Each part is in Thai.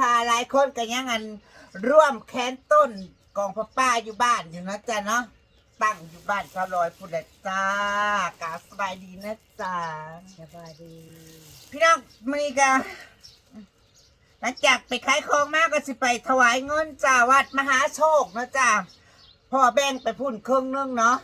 ค่ะหลายคนก็ยังอันร่วมแค้นต้นกองพระป้าอยู่บ้านอยู่นะจ๊ะเนาะตั้งอยู่บ้านชาวลอยพุทธจ้ากาสบายดีนะจ๊ะสบายดี พี่น้องมีกะหลังจากไปขายของมากก็สิไปถวายเงินจ้าวัดมหาโชคนะจ้าพ่อแบ่งไปพุ่นเครึ่องนึงเนาะ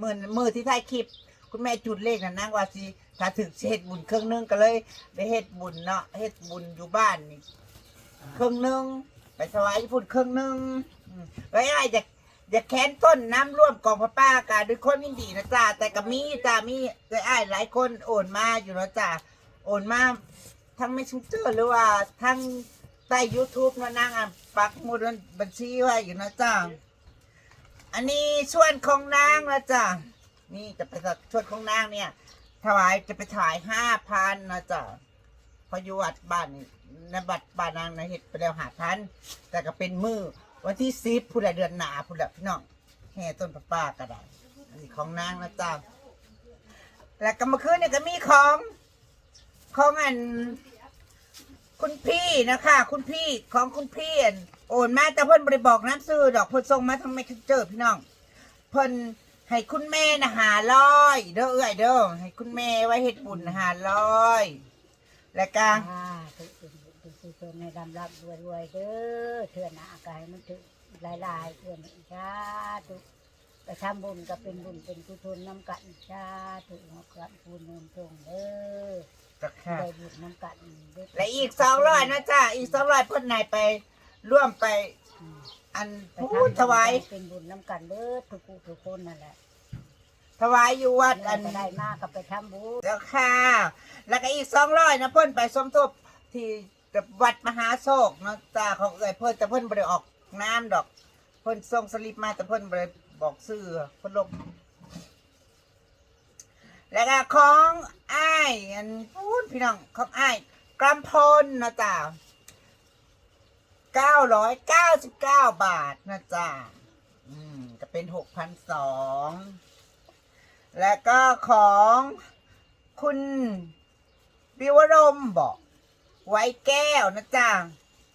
มือมือที่ถ่ายคลิป คุณแม่จุดเลขนะนั่งว่าสิถ้าถึงเฮ็ดบุญเครึ่องนึงก็เลย ได้เฮ็ดบุญเนาะเฮ็ดบุญอยู่บ้านนี่ ครึ่งนึงไปถวายพุ่นครึ่งนึงอืมแล้วไอ้จะจะแค้นต้นน้ำร่วมกองพระป้ากาด้วยคนมินดีนะจ้าแต่ก็มีจ้ามีเลยไอ้หลายคนโอนมาอยู่นะจ้าโอนมาทั้งไม่ชุเจอหรือว่าทั้งใต้ YouTube นะนางอะปักหมุดบัญชีไว้อยู่นะจ้า อันนี้ส่วนของนางนะจ้านี่จะไปส่วนของนางเนี่ย ถวายจะไปถ่ายห้าพันนะจ้า พออยู่วัดบ้านนี่ในบัตรบ้านนางนะเห็ดไปแล้วหาพันแต่ก็เป็นมือวันที่สิบผู้ใดเดือนหนาผู้ใดพี่น้องแห่ต้นปะป้ากระดาษอันนี้ของนางนะจ้าแล้วก็เมื่อคืนเนี่ยก็มีของของอัน คุณพี่นะคะ คุณพี่ของคุณพี่อันโอนมาแต่เพิ่นบริบอกน้ำซื้อดอกเพิ่นส่งมาทางไม่เจอพี่น้อง เพิ่นให้คุณแม่นะหาร้อยเด้อเอ้ยเด้อให้คุณแม่ไว้เฮ็ดบุญหาร้อย แล้วก็อ่าถึงถึงถึงถึงถึงในดำรับรวยรวยๆเด้อเถื่อนหน้าอากายมันถึงหลายลายๆเถื่อนอีกชาตุไปทำบุญก็เป็นบุญเป็นกุศลน้ำกันชาตุหัวกลับปูนเนินตรงเด้อก็ค่ะ ได้บุญน้ำกันเด้และอีกสองร้อยนะจ๊ะอีกสองร้อยเพิ่นไหนไปร่วมไปอืมอันไปพูดถวาย เป็นบุญน้ำกันเด้อทุกผู้ทุกคนนั่นแหละ ถวายอยู่วัดอัอันนได้มากก็ไปทำบุญแล้วค่ะ แล้วก็อีกสองร้อยนะเพิ่นไปสมทบที่วัดมหาโศกเนาะจ้าของเอ่ยเพิ่นแต่เพิ่นบริออกน้ำดอก เพิ่นส่งสลิปมาแต่เพิ่นบริบอกซื้อเพิ่นลงแล้วก็ของอ้ายอันพูดพี่น้องของอ้ายกำพลนะจ้าเก้าร้อยเก้าสิบเก้าบาทนะจ้าอืมก็เป็นหกพันสอง แล้วก็ของคุณบิวรมบอกไว้แก้วนะจ๊ะ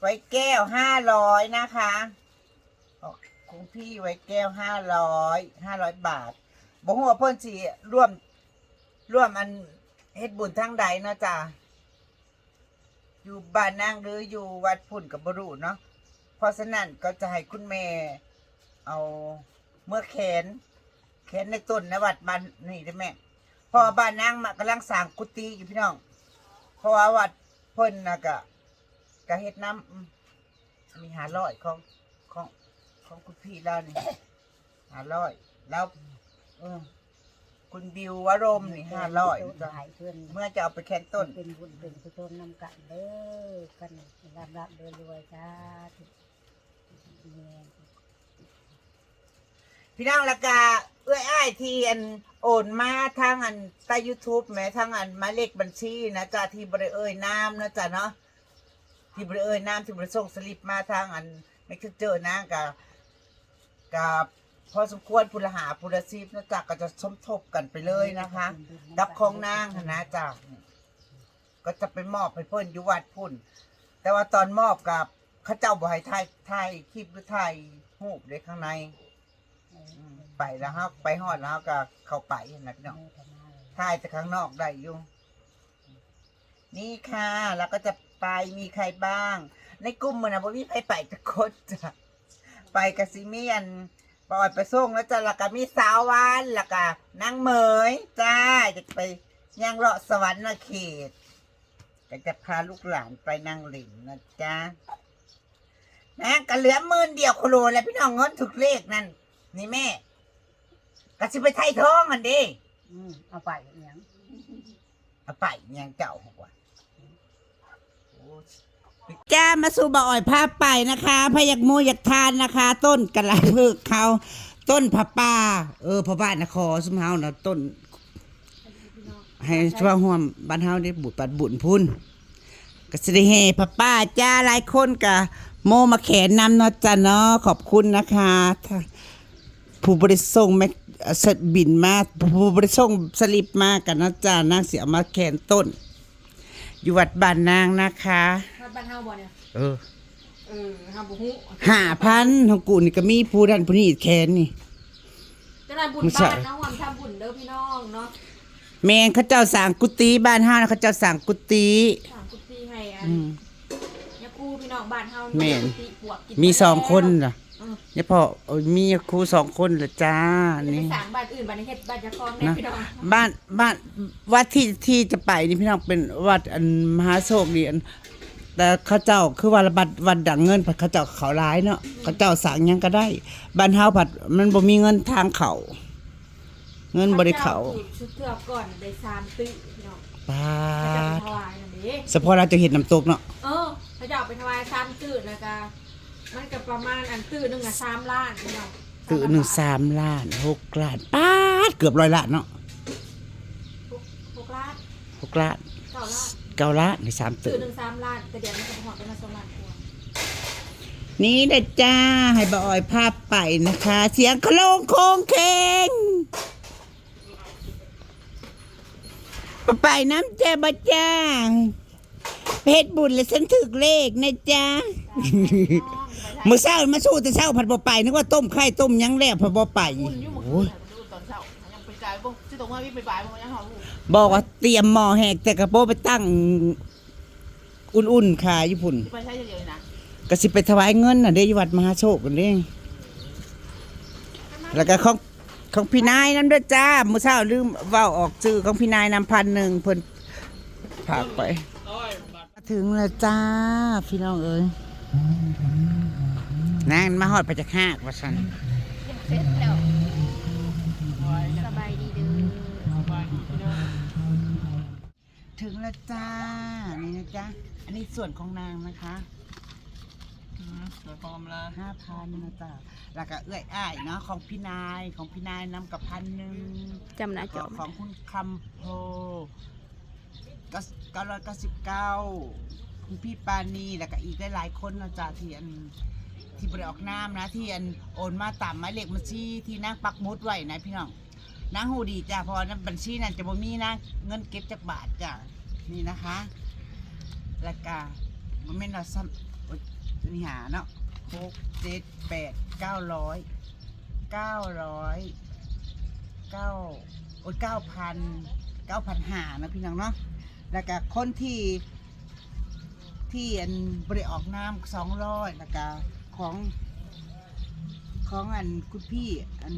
ไว้แก้วห้าร้อยนะคะของคุณพี่ไว้แก้วห้าร้อยห้าร้อยบาทบอกว่าเพิ่นสิร่วมร่วมอันเฮ็ดบุญทั้งใดเนาะจ๊ะอยู่บ้านนางหรืออยู่วัดพุ่นกับบรุเนาะเพราะฉะนั้นก็จะให้คุณแม่เอาเมื่อแขน แขนในต้นในวัดบ้านนี่ได้ไหมเพอบ้านนางมากำลังสร้างกุฏิอยู่พี่น้อง เพราะว่าวัดเพิ่นน่ะกะกะเฮ็ดน้ำอืมมีหาร้อยของของของคุณพี่แล้วนี่ หาร้อยแล้วเออคุณบิววรมนี่ห้าร้อยจ้ะให้เพื่อนเมื่อจะเอาไปแคนต้น เป็นบุญเป็นกุศลนำกันเด้อกันรับรับรวยรวยจ้าทุกแม่ พี่น้องและกาเอื้อยอ้ายที่อันโอนมาทางอันใต้ยูทูบแม้ทางอันหมายเลขบัญชีนะจ๊ะที่บริเอ่ยน้ำนะจ๊ะเนาะที่บริเอ่ยน้ำที่บริส่งสลิปมาทางอันไม่คือเจอนะกับกับพอสมควรพุลหาพุลซีบนะจ๊ะก็จะสมทบกันไปเลยนะคะดับของนางนะจ๊ะก็จะไปมอบให้เพิ่นยูวัดพุ่น แต่ว่าตอนมอบกับข้าเจ้าบ่ให้ถ่ายถ่ายคลิปหรือถ่ายรูปเลยข้างใน ไปแล้วครับไปหอดแล้วเราก็เข้าไปนะพี่น้องถ่ายแต่ข้างนอกได้อยู่นี่ค่ะแล้วก็จะไปมีใครบ้าง ในกลุ่มมันนะบ่มีใครไปจะคนจ้ะไปกับซิเมียนปล่อยไปส่งแล้วจ้ะแล้วก็มีสาววานแล้วก็นางเหมยจ้าจะไปย่างเลาะสวรรค์นะเขตก็จะพาลูกหลานไปนั่งหลินนะจ๊ะนะก็เหลือหมื่นเดียวโคโลแล้วพี่น้องเงินถูกเลขนั่นนี่แม่ ก็สิไปไทยท้องกันดิอืมเอาไปอย่างเอาไปยังเจ้าหัวจ้ามาสู่บ่ออ่อยภาพไปนะคะพยักมูอยากทานนะคะ ต้นกระไรเพิกเขา ต้นผับป่าเออพระบ้านนครสมเฮานะต้น ให้ช่วยห่วมบ้านเฮาได้บุญปัดบุญพุ่นก็สิได้เฮพระป้าจ้าหลายคนกะโมมาแขนนำเนาะจ้าเนาะขอบคุณนะคะถ้าผู้บริส่งแม็กเอ่อ สบินมาผู้บริส่งสลิปมากันนะจ้านางเสียมาแขนต้น อยู่วัดบ้านนางนะคะค่ะอดบ้านเฮาบ่เนี่ยเออเออเฮาบ่ฮู้ห้าพันของกูนี่ก็มีผู้ดันผู้นี้แขนนี่จะได้บุญไม่ใช่บ้านเนาะวันทำบุญเด้อพี่น้องเนาะแมงเขาเจ้าสั่งกุฏิบ้านห้านะเขาเจ้าสั่งกุฏิสามกุฏิให้อันอืมยาคูพี่น้องบ้านเฮาแม่นกุฏิปวกกินมีสองคนแล้วน่ะเอ อเนี่ยพอเออมีครูสองคนเหรอจ้าจะไปนี่ สร้างบ้านอื่นบ้านนี้เฮ็ดบ้านเจ้าของแน่นะพี่น้องบ้านบ้านวัดที่ที่จะไปนี่พี่น้องเป็นวัดอันมหาโศกดีอันแต่เขาเจ้าคือว่าบัดวัดดังเงินผัดเขาเจ้าเขาร้ายเนาะเขาเจ้าสั่งหยังก็ได้บ้านเฮาผัดมันบ่มีเงินทางเขาเงินบ่ได้เขาพระจ้ปลูกชุดเทือกก่อนได้สามตื้อพี่น้องปาพระเจ้าไปดถวายนั่นเด้ เฉพาะเราจะเห็นน้ำตกเนาะ เออพระเจ้าไปถวายสามตื้อแล้วก็ มันก็ประมาณอันตื้อหนึงอะ3ล้านพี่น้องตื่นหนึ่งสามล้านหกล้านป้าดเกือบร้อยล้านเนาะหกหกล้านหกล้านเก้าล้านเก้าล้านในสามตื้ตื่อนหนึงสามล้านแต่เดี๋ยวมันจะหอดเป็นมาสองล้านกว่านี่เด้อจ้าให้บาออยภาพไปนะคะ เสียงโคลงโคงเคงไปน้ำเจ้าบ่จ้าเพชรบุญและฉันถึกเลขนะจ๊ะ มือเศร้ามาสู้แต่เศร้าผัดบ่ไปนึกว่าต้มไข่ต้มหยังแล้วผัดบ่ไปโอ้ยตอนเช้ายังไปจ่ายบ่ที่ตรงว่าพี่ไปบ่ายบ่ยังหอลูกบอกว่าเตรียมหม้อแหกแต่กระโปรงไปตั้ง อุ่นๆขายญี่ปุ่น ที่ไปใช้เยอะๆนะก็สิไปถวายเงินน่ะเด้อยู่วัดมหาโชคกันเด้แล้วก็ของของพี่นายนำด้วยจ้ามื้อเช้าลืมเว้าออกชื่อของพี่นายนำพันหนึ่งเพิ่นฝากไปมาถึงแล้วจ้า พี่น้องเอ้ย นางมาฮอดไปจากหากว่าซั่นเสร็จแล้วสบายดีเด้อถึงแล้วจ้า นี่นะจ๊ะ อันนี้ส่วนของนางนะคะเดี๋ยวพร้อมละห้าพันนะจ๊ะแล้วก็เอื้อยอ้ายเนาะของพี่นายของพี่นายนำกับพันหนึ่งจำหน้าจก็อของคุณคำโพก็เก้าร้อยเก้าสิบเก้าคุณพี่ปานีแล้วก็อีกได้หลายๆคนนะจ๊ะที่อัน ที่บริออกน้ำนะที่อันโอนมาตามหมายเลขบัญชีที่นางปักมุดไว้นะพี่น้องนางหูดีจ้ะพอนั้นบัญชีนั้นจะบ่มีนะเงินเก็บจากบาทจ้ะนี่นะคะแล้วก็มันไม่นเราซ้ำโอ๊ยนี่หาเนาะหกเจ็ดแปดเก้าร้อยเก้าร้อยเก้าโอ้ยเก้าพันเก้าพันหานะพี่น้องเนาะแล้วก็คนที่ที่อันบริออกน้ำสองร้อยแล้วก็ ของของอันคุณพี่อัน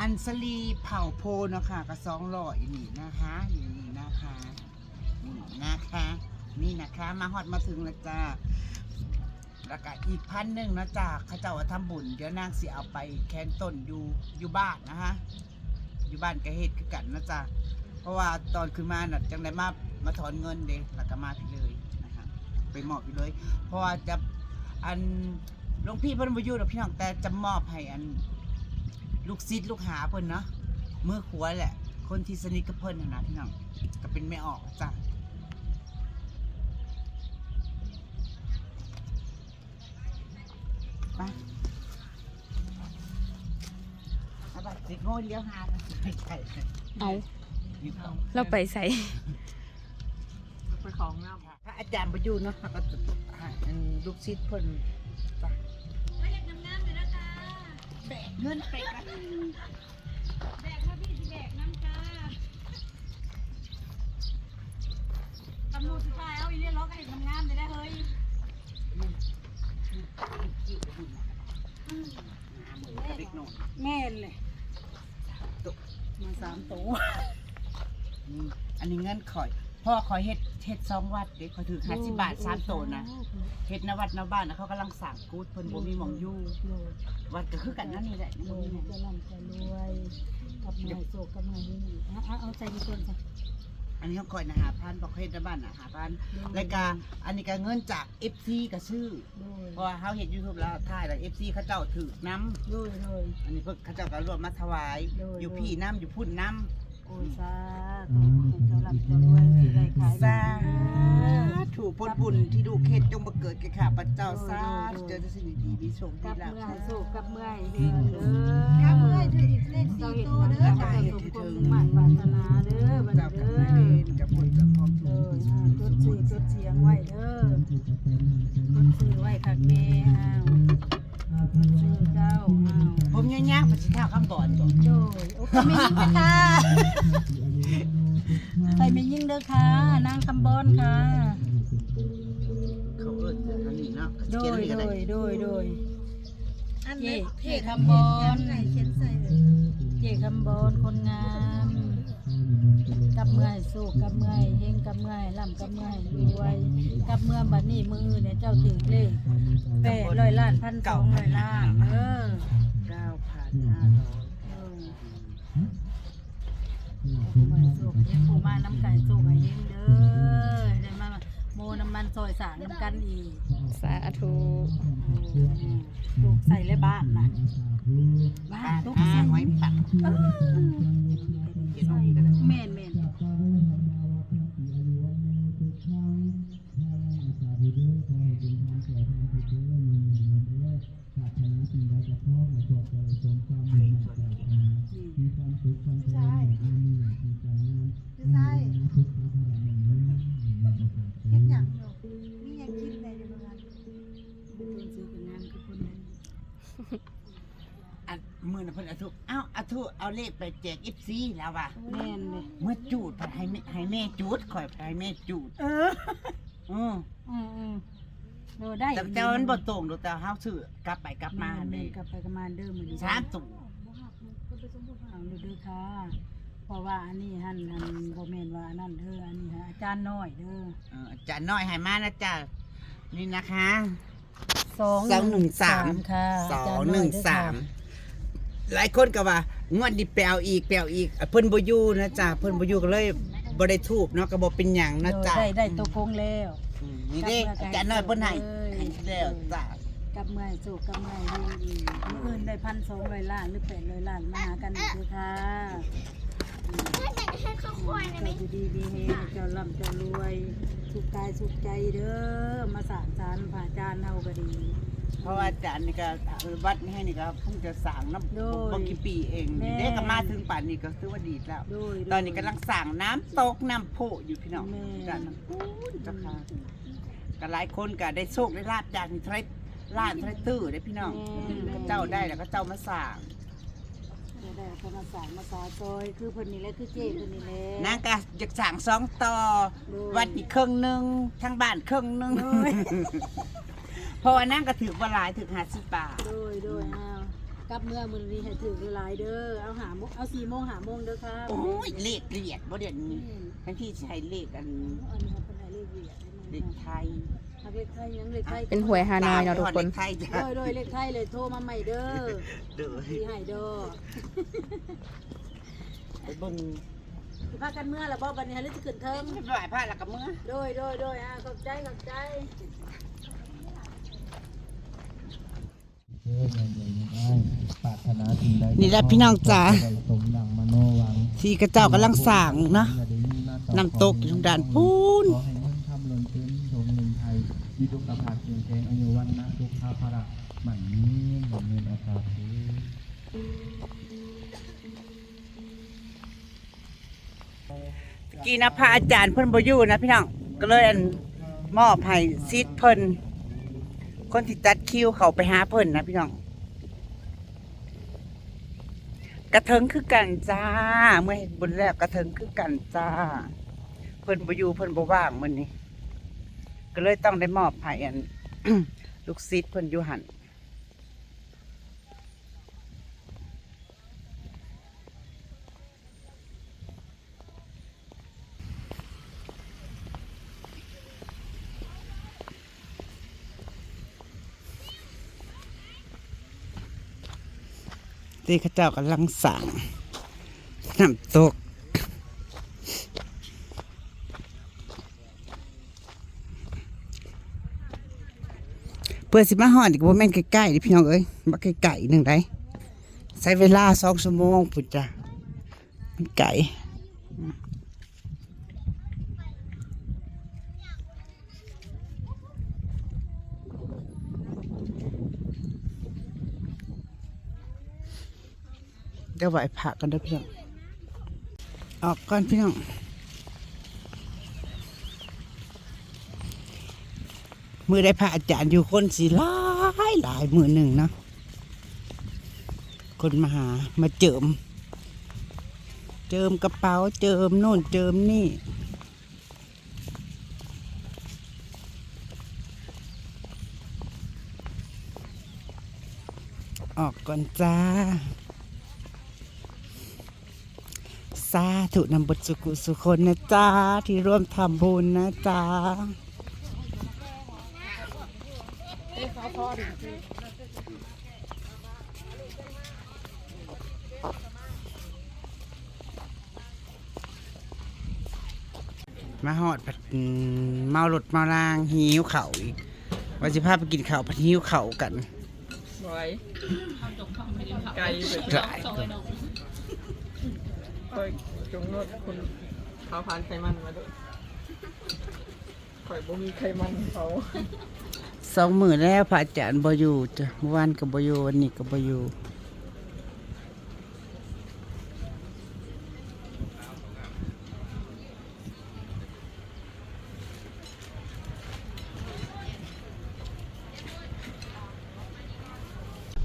อันสลีเผ่าโพนะคะก็สองร้อยนี่นะคะนี่นะคะนี่นะคะ นี่นะคะ มาฮอดมาถึงแล้วจ้าแล้วก็อีกพันหนึ่งนะจ๊ะข้าเจ้าว่าบุญ เดี๋ยวนางสิเอาไปแคนต้นอยู่อยู่บ้านนะฮะอยู่บ้านกระเฮ็ดคือกันนะจ๊ะเพราะว่าตอนขึ้นมาน่ะจังไดมามาถอนเงินเด้แล้วก็มาพี่เลย ไปมอบพี่เลยเพราะว่าจะอันหลวงพี่เพิ่นบ่อยู่ดอกพี่น้องแต่จะมอบให้อัน ลูกศิษย์ลูกหาเพิ่นเนาะมือขวาแหละ คนที่สนิทกับเพิ่นน่ะนะพี่น้องก็เป็นแม่ออกจ้ะไปเอาบัตรสิโง่เลี้ยวหานะไม่ใช่เอาอยู่เขาเราไปใส่ ไปของน้พระอาจารย์ประยูนเนาะเขาก็จะให้อันลูกศิษย์เพิ่นจ้ะแบกเงินไปกันตำรวจสุดท้ายเอาอีเลียนล็อกให้ทำงานได้ได้เฮ้ยจิ้วบุญนะหาหมือกับเด็กน้อยแม่นเลยมาสามตัวนี่อันนี้เงินข่อย พ่อคอยเฮ็ดเฮ็ดสองวัดเด็กคอยถือห้าสิบบาทสามโตนะเฮ็ดนวัดนบ้านนะเขากำลังสั่งกูดเพิ่นบ่มีหมองอยู่วัดก็คือกันนั่นนี่แหละโดยจะร่ำจะรวยกับนายโศกกับนายนี่เอาเอาเอาใจดีคนจ้ะอันนี้เขาคอยนะหาพันบอกเฮ็ดนบ้านนะหาพันรายการอันนี้ก็เงินจาก FC ก็ซื้อโดยเพราะว่าเขาเห็นยูทูบแล้วถ่ายแล้วเอฟซีเขาเจ้าถือน้โดยโดยำอันนี้เพิ่นเขาเจ้าก็รวมมาถวาย โดย อยู่พี่น้ำอยู่พุ่นน้ โอ้ยสาธุให้เจ้าร่ำเจ้ารวยที่ได้ขายสาถูกพ้นบุญที่ดูเขตจงบังเกิดแก่ข้าพเจ้าสาธุเจอแต่สิ่งดีๆมีโชคกัดีบลาภเมื่อยโศกกับเมื่อยเฮือนเด้อกับเมื่อยถืออีกเลขสี่ตัวเด้อก็จ้ะจะสมความมุ่งมั่นปรารถนาเด้อบัดเจ้าเด้อนายเวรกับคนกับพร้อมเอทุกอจุดสีจดเสียงไว้เด้อจดซื้อไว้คักแม่อ้าวจดซื้อ ย่างๆไปสิเท่าคำบ่อนบ่โดยโอ้ก็ไม่ยิงค่ะใส่ไม่ยิงเด้อค่ะนางคำบอนค่ะ เขาเอิ้นอันนี้เนาะโดเขียนยไว้ก็โดได้ยโดยโดยอันเจนี้เจ๊คำบอนไก่เขียนใส่เลยเจ๊คำบอนคนงามกับเมื่อยสู้กับเมื่อยเฮงกับเมื่อยล่ำกับเมื่อยรวยกับเมื่อบัดนี้มือเนี่ยเจ้าถึงเลขแปดร้อยล้านพันสองร้อยล้านเออ เก้าพันห้าร้อยเออเมื่อยสู้เฮงผู้มาน้ำไก่สู้ให้เฮงเด้อได้มาโมน้ำมันซอยสารน้ำกันอีกสาธุลูกใส่เลยบ้านนะบ้านลูกอ่าใส่หอยปักเออใส่แม่นแม่น อันมื้อน่ะเพิ่นเอาทุกเอ้าเอาทุกเอาเลขไปแจก FC แล้วว่ะแม่นเลยเมื่อจูดไปให้แม่ให้แม่จูดข่อยไปให้แม่จูด เอออืออืมอืมโดได้แต่แต่ว่ามันบ่ตรงดอกแต่เฮาซื้อกลับไปกลับมาแม่นี่นกลับไปกลับมาเด้อมื้อนี้สามตู่เอาเด้อค่ะ เพราะว่าอันนี้หั่นอันบ่แม่นว่าอันนั่นเด้ออันนี้ฮะอาจารย์น้อยเด้อเอออาจารย์น้อยให้มานะจ๊ะนี่นะคะ สองสองหนึ่งสามค่ะสอางจารย์หยนึ่งเด้อสาค่ะม หลายคนก็ว่างวดนี้แปลวอีกแปลวอีกเพิ่นบ่อยู่นะจ๊ะเพิ่นบ่อยู่ก็เลยบ่ได้ทูบเนาะก็บ่เป็นหยังนะจ๊ะได้ได้ตัวโกงแล้ว อืมนี่เด้อาจารย์น้อยเพิ่นให้ให้แล้วจ้ะกับเมื่อยสุกกับเมื่อยดีดีมื้ออื่นได้พันสองร้อยล้านหรือแปดร้อยล้านมาหากันอีกเด้อค่ะให้เขาคอยนะไหมดีดีเฮงเจ้าร่ำเจ้ารวย สุขกายสุขใจเด้อมาสานสารผ่าจานเฮาก็ดี เพราะว่าอาจารย์นี่ก็เออวัดนี่ให้นี่ก็เพิ่งจะสร้างน้ำโดยบ่กี่ปีเองแม่ เด็กก็มาถึงป่านนี้ก็ถือว่าดีแล้ว โดย ตอนนี้กำลังสั่งน้ำตกน้ำโพอยู่พี่น้องแม่จ้ะพูนเจ้าค่ะก็หลายคนก็ได้โชคได้ลาบจากนี่เทรดล้านเทรดตื้อได้พี่น้องก็เจ้าได้แล้วก็เจ้ามาสั่งจะได้เอามาสานมาสาซอยคือเพิ่นนี่แหละคือเจ้เพิ่นนี่แหละนางก็อยากสั่งสองต่อโดยวัดอีกครึ่งหนึงทางบ้านครึ่งหนึง เพราะว่านางก็ถือว่าหลายถือห้าสิบบาท โดยโดยอ้าวกลับเมื่อมื้อนี้ให้ถือหลายๆเด้อเอาหาโมงเอา4โมงหาโมงเด้อค่ะโอ้ยเลขเลียดบ่เดี๋ยวนี้ทั้งที่ใช้เลขอันอันนี้เป็นเลขเวียดเลขไทยเลขไทยยังเลขไทยเป็นหวยฮานอยเนาะทุกคน เลขไทยจ้ะโดยโดยเลขไทยเลยโทรมาใหม่เด้อเด้อสีให้เด้อไปเบิ่งสิพากันเมื่อแล้วบ่บัดนี้หรือสิขึ้นเทิงไม่ไหวพลาดแล้วก็เมื่อโดยโดยโดยอะขอบใจขอบใจ ปรารถ นี่แหละพี่น้องจ๋าที่กระเจ้ากำลังสั่งเนาะอย่าได้มีหาต่อน้ำตกอยู่ทางด้านพูนำล้นพื้นดวงเงินไทยมีทุกประภาคเพียงแค่อายุวันนะทุกข้าภระหมันนี้หมุนเงินอาภาคือกีนพะอาจารย์เพิ่นบอยู่นะพี่น้องก็เลยอันมอบให้ซิดเพิ่น คนที่ตัดคิวเขาไปหาเพิ่นนะพี่น้อง กระเทิงคือกันจ้า เมื่อเห็นบุญแล้วกระเทิงคือกันจ้า เพิ่นบอยู่เพิ่นบว่างมันนี้ ก็เลยต้องได้มอบให้อัน ลูกศิษย์เพิ่นอยู่หัน ที่ข้าเจ้ากำลังสั่งน้ำตกเพื่อสิมาหอดอีกว่าแม่นใกล้ๆดิพี่น้องเอ้ยมาไกลๆหนึ่งได้ใช้เวลาสองชั่วโมงพุ่นจ้ะมันไก่ เดี๋ยวไหวผักกันด้พี่น้องออกก่อนพี่น้องมือได้พระอาจารย์อยู่คนสีหลายหลายมือหนึ่งนะคนมาหามาเจิม เจิมกระเป๋าเจิมโน่นเจิมนี่ออกก่อนจ้า สาธุนำบทสุกุสุคนนะจ้าที่ร่วมทำบุญนะจ้ามาหอดผัดอืมเมารถเมาลางหิวเข่าวอีกว่าสิพาไปกินข้าวผัดหิวเข่าวกันไว้ไกลไปหลาย คอยจงนวดคุณเขาผ่านไขมันมาด้วยคอยบ่มีไขมันเขาสองมือแล้วพระอาจารย์บอยู่จ้ะเมื่อวานกับบอยู่วันนี้กับบอยู่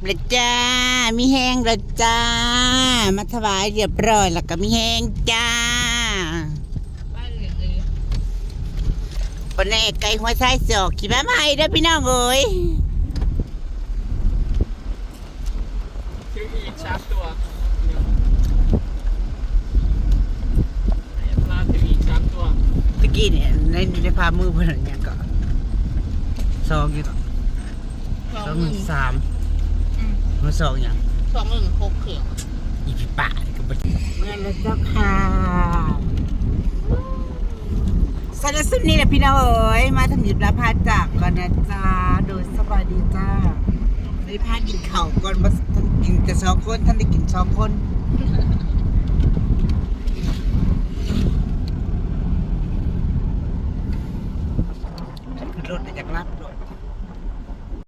เลยจ้า มีแห้งลยจ้า มาถวายเรียบร้อยแล้วก็มีแห้งจ้าปนแน่ไก่หัวไส้สอกขี่ม้าใหม่เด้อพี่น้องเอ้ยชื่ออีกสามตัวลาถึงอีกสามตัวตะกี้เนี่ยในในพามือเพื่อนอย่างก็สองอยู่ก่อนสองหนึ่งสาม มาสองอย่างสองหนึ่งหกเขียวอีพี่ป่านี่ก็บ่เมื่อแล้วเจ้าค่ะสารสุดนี่แหละพี่น้องเอ๋ยมาทำหยิบรับพาจากก่อนนะจ้าโดยสบายดีจ้าได้พากินข้าวก่อนมาท่านกินแต่สองคนท่านได้กินสองคนขึ้นรถได้จากรับ